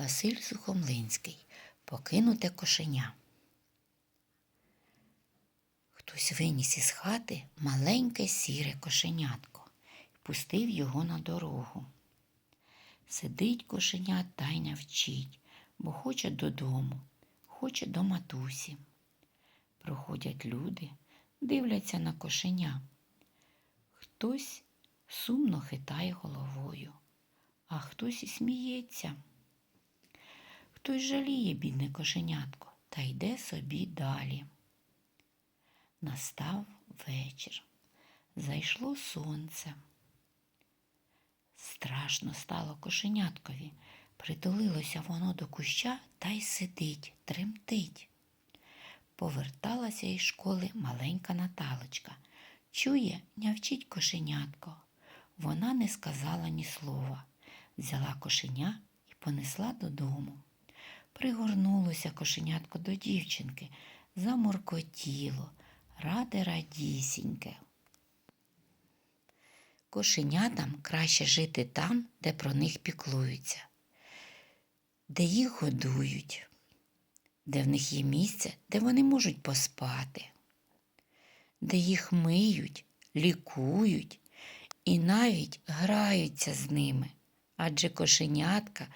Василь Сухомлинський. Покинуте кошеня. Хтось виніс із хати маленьке сіре кошенятко і пустив його на дорогу. Сидить кошеня та й навчить, бо хоче додому, хоче до матусі. Проходять люди, дивляться на кошеня. Хтось сумно хитає головою, а хтось і сміється. Хтось жаліє бідне кошенятко та йде собі далі. Настав вечір. Зайшло сонце. Страшно стало кошеняткові. Притулилося воно до куща та й сидить, тремтить. Поверталася із школи маленька Наталочка. Чує, нявчить кошенятко. Вона не сказала ні слова. Взяла кошеня і понесла додому. Пригорнулося кошенятко до дівчинки, заморкотіло, раде радісіньке. Кошенятам краще жити там, де про них піклуються, де їх годують, де в них є місце, де вони можуть поспати, де їх миють, лікують і навіть граються з ними. Адже кошенятка,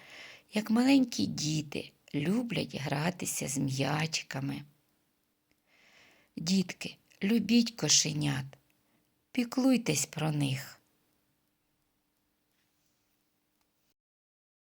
як маленькі діти, люблять гратися з м'ячиками. Дітки, любіть кошенят, піклуйтесь про них.